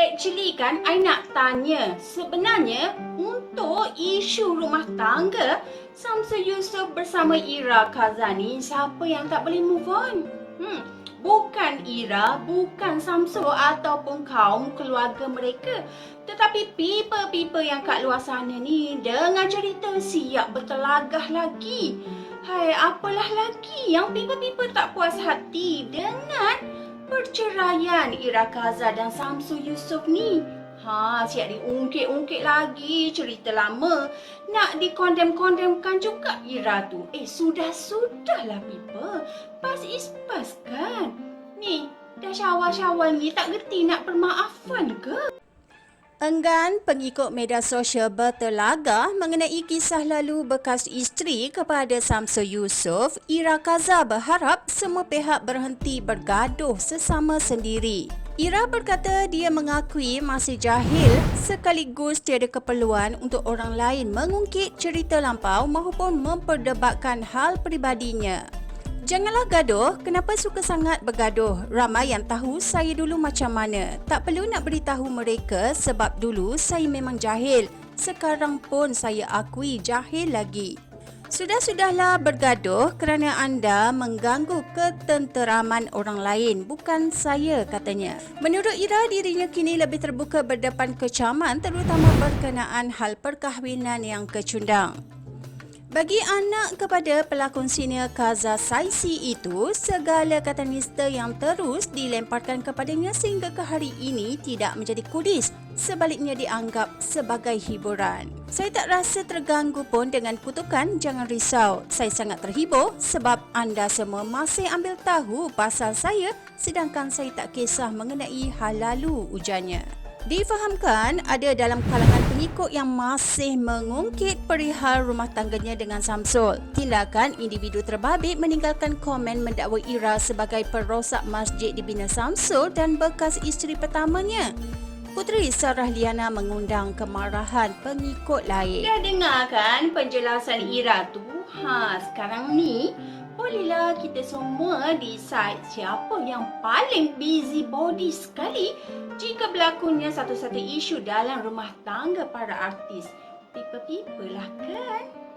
Actually kan, I nak tanya. Sebenarnya, untuk isu rumah tangga, Samsul Yusof bersama Ira Kazani, siapa yang tak boleh move on? Hmm, bukan Ira, bukan Samsul ataupun kaum keluarga mereka. Tetapi people-people yang kat luar sana ni dengan cerita siap bertelagah lagi. Hai, apalah lagi yang people-people tak puas hati dengan perceraian Ira Kaza dan Samsul Yusof ni. Ha, siap diungkit-ungkit lagi cerita lama. Nak dikondem-kondemkan juga Ira tu. Eh, sudah-sudahlah people. Pas is pas kan? Ni, dah syawal-syawal ni tak gerti nak permaafan ke? Enggan pengikut media sosial bertelagah mengenai kisah lalu bekas isteri kepada Samsul Yusof, Ira Kaza berharap semua pihak berhenti bergaduh sesama sendiri. Ira berkata dia mengakui masih jahil sekaligus tiada keperluan untuk orang lain mengungkit cerita lampau maupun memperdebatkan hal peribadinya. Janganlah gaduh, kenapa suka sangat bergaduh? Ramai yang tahu saya dulu macam mana. Tak perlu nak beritahu mereka sebab dulu saya memang jahil. Sekarang pun saya akui jahil lagi. Sudah-sudahlah bergaduh kerana anda mengganggu ketenteraman orang lain, bukan saya katanya. Menurut Ira, dirinya kini lebih terbuka berdepan kecaman terutama berkenaan hal perkahwinan yang kecundang. Bagi anak kepada pelakon senior Kaza Saisi itu, segala kata nista yang terus dilemparkan kepadanya sehingga ke hari ini tidak menjadi kudis. Sebaliknya dianggap sebagai hiburan. Saya tak rasa terganggu pun dengan kutukan, jangan risau. Saya sangat terhibur sebab anda semua masih ambil tahu pasal saya sedangkan saya tak kisah mengenai hal lalu ujarnya. Difahamkan ada dalam kalangan pengikut yang masih mengungkit perihal rumah tangganya dengan Samsul. Tindakan individu terbabit meninggalkan komen mendakwa Ira sebagai perosak masjid dibina Samsul dan bekas isteri pertamanya. Puteri Sarah Liana mengundang kemarahan pengikut lain. Dah dengar kan penjelasan Ira tu? Ha, sekarang ni bolehlah kita semua decide siapa yang paling busy body sekali jika berlakunya satu-satu isu dalam rumah tangga para artis. People-people lah kan?